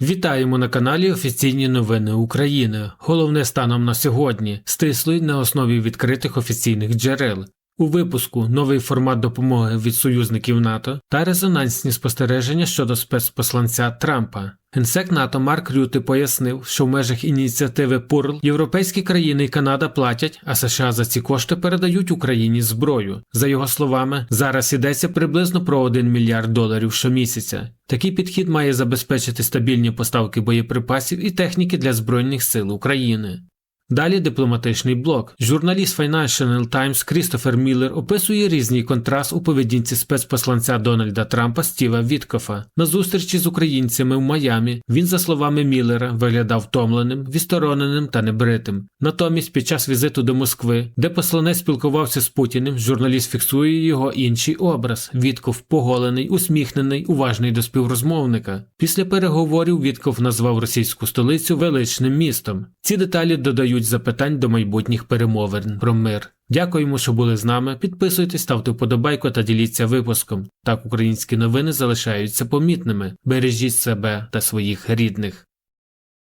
Вітаємо на каналі Офіційні новини України. Головне станом на сьогодні стислий на основі відкритих офіційних джерел. У випуску новий формат допомоги від союзників НАТО та резонансні спостереження щодо спецпосланця Трампа. Генсек НАТО Марк Рюти пояснив, що в межах ініціативи ПУРЛ європейські країни і Канада платять, а США за ці кошти передають Україні зброю. За його словами, зараз йдеться приблизно про 1 мільярд доларів щомісяця. Такий підхід має забезпечити стабільні поставки боєприпасів і техніки для Збройних сил України. Далі дипломатичний блок. Журналіст Financial Times Крістофер Міллер описує різний контраст у поведінці спецпосланця Дональда Трампа Стіва Віткофа. На зустрічі з українцями в Майамі він, за словами Міллера, виглядав втомленим, відстороненим та небритим. Натомість, під час візиту до Москви, де посланець спілкувався з Путіним, журналіст фіксує його інший образ. Вітков поголений, усміхнений, уважний до співрозмовника. Після переговорів Вітков назвав російську столицю величним містом. Ці деталі додають запитань до майбутніх перемовин про мир. Дякуємо, що були з нами. Підписуйтесь, ставте вподобайку та діліться випуском. Так українські новини залишаються помітними. Бережіть себе та своїх рідних.